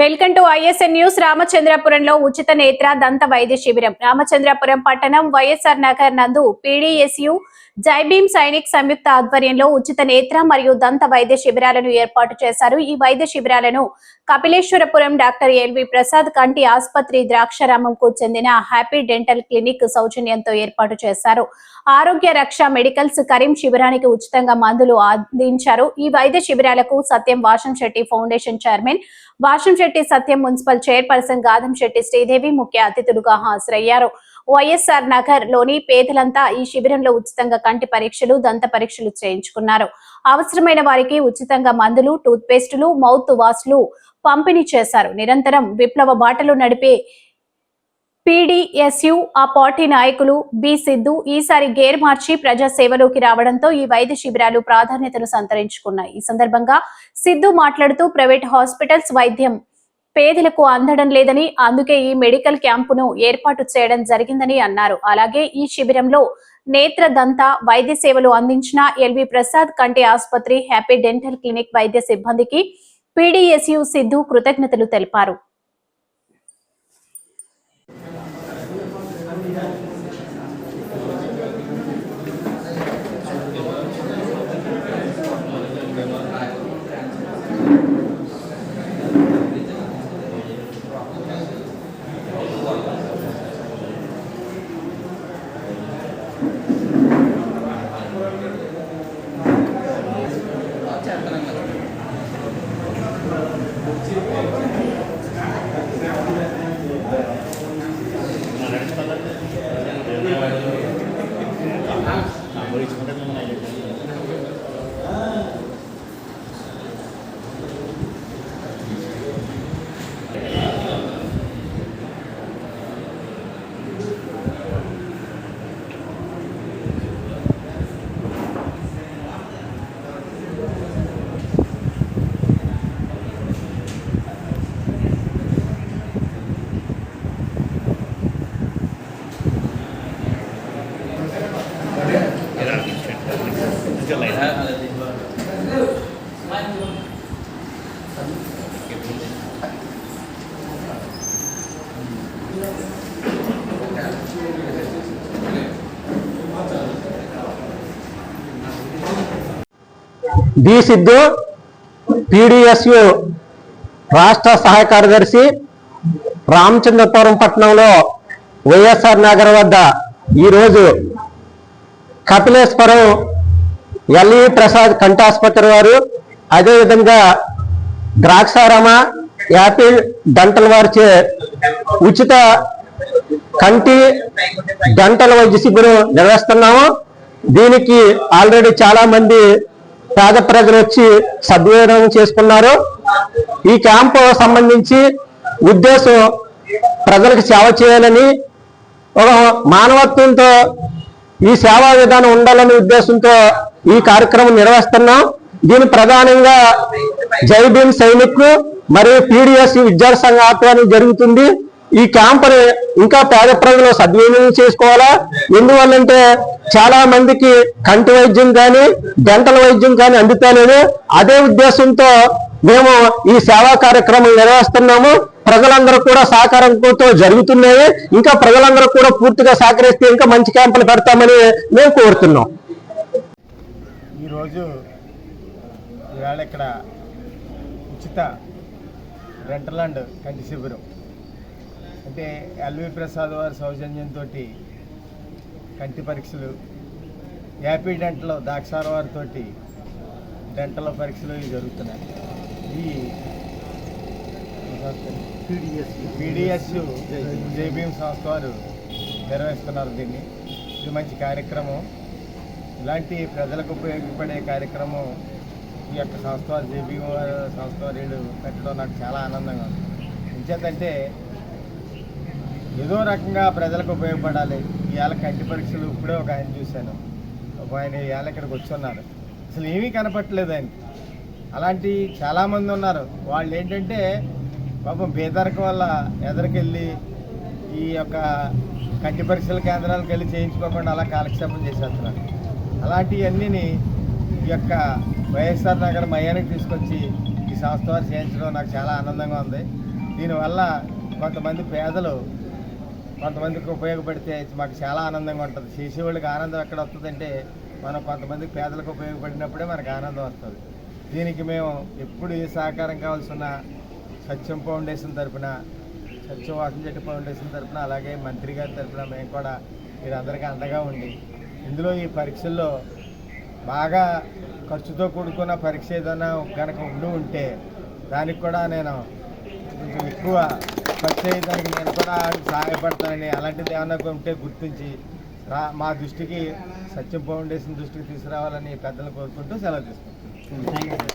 Welcome to ISN news. రామచంద్రపురంలో ఉచిత నేత్ర దంత వైద్య శిబిరం. రామచంద్రపురం పట్టణం వైఎస్ఆర్ నగర్ నందు పీడీఎస్యు జైభీం సైనిక్ సంయుక్త ఆధ్వర్యంలో ఉచిత నేత్ర మరియు దంత వైద్య శిబిరాలను ఏర్పాటు చేశారు. ఈ వైద్య శిబిరాలను కపిలేశ్వరపురం డాక్టర్ ఎల్వి ప్రసాద్ కంటి ఆసుపత్రి ద్రాక్షారామంకు చెందిన హ్యాపీ డెంటల్ క్లినిక్ సౌజన్యంతో ఏర్పాటు చేశారు. ఆరోగ్య రక్ష మెడికల్స్ కరీం శిబిరానికి ఉచితంగా మందులు అందించారు. ఈ వైద్య శిబిరాలకు Satyam Vashan Shetty foundation chairman Vasham Shetty Satyam municipal chairperson Gadam Shetty Sridevi ముఖ్య అతిథులుగా హాజరయ్యారు. వైఎస్ఆర్ నగర్లోని పేదలంతా ఈ శిబిరంలో ఉచితంగా కంటి పరీక్షలు దంత పరీక్షలు చేయించుకున్నారు. అవసరమైన వారికి ఉచితంగా మందులు టూత్ పేస్టులు మౌత్ వాష్లు పంపిణీ చేశారు. నిరంతరం విప్లవ బాటలు నడిపే పీడీఎస్యు ఆ పార్టీ నాయకులు బి. సిద్ధు ఈసారి గేర్ మార్చి ప్రజా సేవలోకి రావడంతో ఈ వైద్య శిబిరాలు ప్రాధాన్యతను సంతరించుకున్నాయి. ఈ సందర్భంగా సిద్ధు మాట్లాడుతూ ప్రైవేట్ హాస్పిటల్స్ వైద్యం పేదలకు అందడం లేదని అందుకే ఈ మెడికల్ క్యాంపును ఏర్పాటు చేయడం జరిగిందని అన్నారు. అలాగే ఈ శిబిరంలో నేత్ర దంత వైద్య సేవలు అందించిన ఎల్వి ప్రసాద్ కంటి ఆసుపత్రి హ్యాపీ డెంటల్ క్లినిక్ వైద్య సిబ్బందికి పీడీఎస్యు సిద్ధు కృతజ్ఞతలు తెలిపారు. D Siddhu PDSU రాష్ట్ర సహాయ కార్యదర్శి రామచంద్రపురం పట్టణంలో వైఎస్ఆర్ నగర్ వద్ద ఈరోజు కపిలేశ్వరం ఎల్ఈ ప్రసాద్ కంఠాసుపత్రి వారు అదేవిధంగా ద్రాక్షారామ యాపిల్ డంటల్ వారిచే ఉచిత కంటి డంటల వైద్య శిబిరం నిర్వహిస్తున్నాము. దీనికి ఆల్రెడీ చాలా మంది పేద ప్రజలు వచ్చి సద్వినియోగం చేసుకున్నారు. ఈ క్యాంపు సంబంధించి ఉద్దేశం ప్రజలకు సేవ చేయాలని ఒక మానవత్వంతో ఈ సేవా విధానం ఉండాలనే ఉద్దేశంతో ఈ కార్యక్రమం నిర్వహిస్తున్నాం. దీని ప్రధానంగా జై భీమ్ సైనిక్ మరియు పీడిఎస్ విద్యార్థి సంఘ ఆధ్వర్యం జరుగుతుంది. ఈ క్యాంపుని ఇంకా పేద ప్రజలు సద్వినియోగం చేసుకోవాలా? ఎందువల్లంటే చాలా మందికి కంటి వైద్యం కానీ గంటల వైద్యం కానీ అందుతలేదు. అదే ఉద్దేశంతో మేము ఈ సేవా కార్యక్రమం నిర్వహిస్తున్నాము. ప్రజలందరూ కూడా సహకారంతో జరుగుతున్నాయి. ఇంకా ప్రజలందరూ కూడా పూర్తిగా సహకరిస్తే ఇంకా మంచి క్యాంపులు పెడతామని మేము కోరుతున్నాం. ఈరోజు ఈవేళ ఇక్కడ ఉచిత రెంటల్ అండ్ కంటి శిబిరం. అంటే ఎల్వి ప్రసాద్ వారి సౌజన్యంతో కంటి పరీక్షలు యాపీ డెంటల్ దాక్షార వారితో డెంటల్ పరీక్షలు ఇవి జరుగుతున్నాయి. ఈ పీడిఎస్ జేబీఎం సంస్థ వారు నిర్వహిస్తున్నారు దీన్ని. ఇది మంచి కార్యక్రమం. ఇలాంటి ప్రజలకు ఉపయోగపడే కార్యక్రమం ఈ యొక్క సంస్థ వారు జేబీఎం వారు సంస్థ వారు వీళ్ళు పెట్టడం నాకు చాలా ఆనందంగా ఉంది. ఎంచేతంటే ఏదో రకంగా ప్రజలకు ఉపయోగపడాలి. ఇవాళ కంటి పరీక్షలు ఇప్పుడే ఒక ఆయన చూశాను. ఒక ఆయన ఇవాళ ఇక్కడికి వచ్చున్నారు. అసలు ఏమీ కనపట్టలేదు ఆయన అలాంటి చాలామంది ఉన్నారు. వాళ్ళు ఏంటంటే పాపం బేదరిక వల్ల ఎదరికెళ్ళి ఈ యొక్క కంటి పరీక్షల కేంద్రాలకు వెళ్ళి చేయించుకోకుండా అలా కాలక్షేపం చేసేస్తున్నారు. అలాంటివన్నీ ఈ యొక్క వైఎస్ఆర్ నగర్ మయానికి తీసుకొచ్చి ఈ సంస్థ వారు చేయించడం నాకు చాలా ఆనందంగా ఉంది. దీనివల్ల కొంతమంది పేదలు కొంతమందికి ఉపయోగపడితే మాకు చాలా ఆనందంగా ఉంటుంది. చేసేవాళ్ళకి ఆనందం ఎక్కడ వస్తుందంటే మనం కొంతమందికి పేదలకు ఉపయోగపడినప్పుడే మనకు ఆనందం వస్తుంది. దీనికి మేము ఎప్పుడు ఏ సహకారం కావాల్సిన సత్యం ఫౌండేషన్ తరఫున సత్యం వాసంచెట్టి ఫౌండేషన్ తరపున అలాగే మంత్రి గారి తరఫున మేము కూడా మీరందరికీ అండగా ఉండి ఇందులో ఈ పరీక్షల్లో బాగా ఖర్చుతో కూడుకున్న పరీక్ష ఏదైనా కనుక ఉండి ఉంటే దానికి కూడా నేను కొంచెం ఎక్కువ ఖర్చు అయ్యేదానికి నేను కూడా సహాయపడతానని అలాంటిది ఏమన్నా ఉంటే గుర్తించి రా మా దృష్టికి సత్యం ఫౌండేషన్ దృష్టికి తీసుకురావాలని పెద్దలు కోరుకుంటూ సెలవు తీసుకుంటాను